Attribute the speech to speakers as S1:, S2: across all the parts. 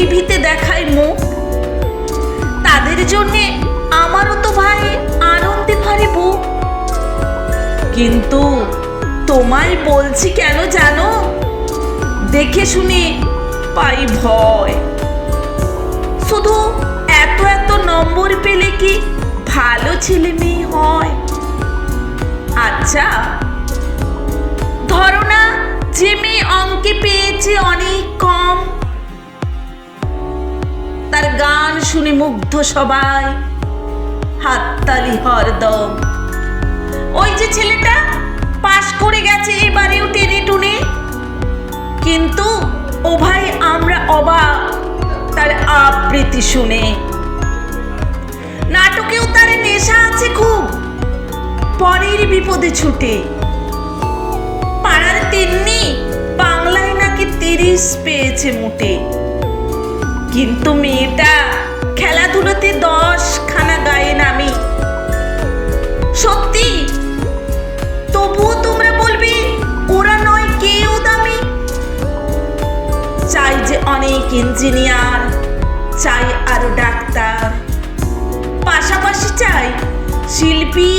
S1: টিভিতে দেখায় মুখ। তাদের জন্যে আমারও তো ভাই আনন্দে ভরে বুক। কিন্তু তোমায় বলছি কেন জানো? দেখে শুনে পাই ভয়। শুধু এত এত নম্বর পেলে কি ভালো ছেলে মেয়ে হয়? আচ্ছা ধরো না যে মেয়ে অঙ্কে পেয়েছে অনেক শুনে মুগ্ধ সবাই। হাততালি হরদম ওই যে ছেলেটা পাশ করে গেছে এবারেও টেনে টুনে। কিন্তু, ও ভাই আমরা অবাক, তার আবৃত্তি শুনে। নাটকেও তার নেশা আছে খুব, পরের বিপদে ছুটে। পাড়ার তিন্নি বাংলায় নাকি তিরিশ পেয়েছে মোটে। কিন্তু মেয়েটা দশ খানা গায়ে নামি। সত্যি? তবুও তোমরা বলবে, ওরা নয় কেউ দামি। চাই যে অনেক ইঞ্জিনিয়ার, চাই আরও ডাক্তার। পাশাপাশি চাই শিল্পী,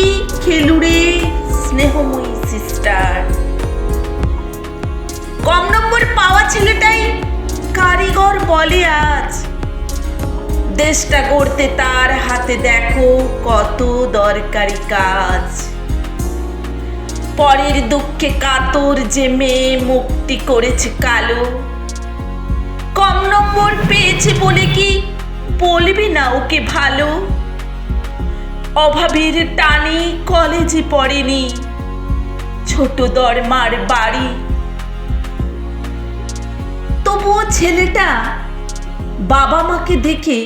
S1: খেলুড়ে, স্নেহময়ী সিস্টার কম নম্বর পাওয়া ছেলেটাই কারিগর বলে আজ। দেশটা করতে তার হাতে দেখো কত দরকারি কাজ। পরের দুঃখে কাতর যে মেয়ে মুক্তি করেছে কালো। কম নম্বর পেয়েছে বলে কি বলবি না ওকে ভালো? অভাবের টানে কলেজে পড়েনি ছোট দরমার বাড়ি। তবুও ছেলেটা বাবা মাকে দেখে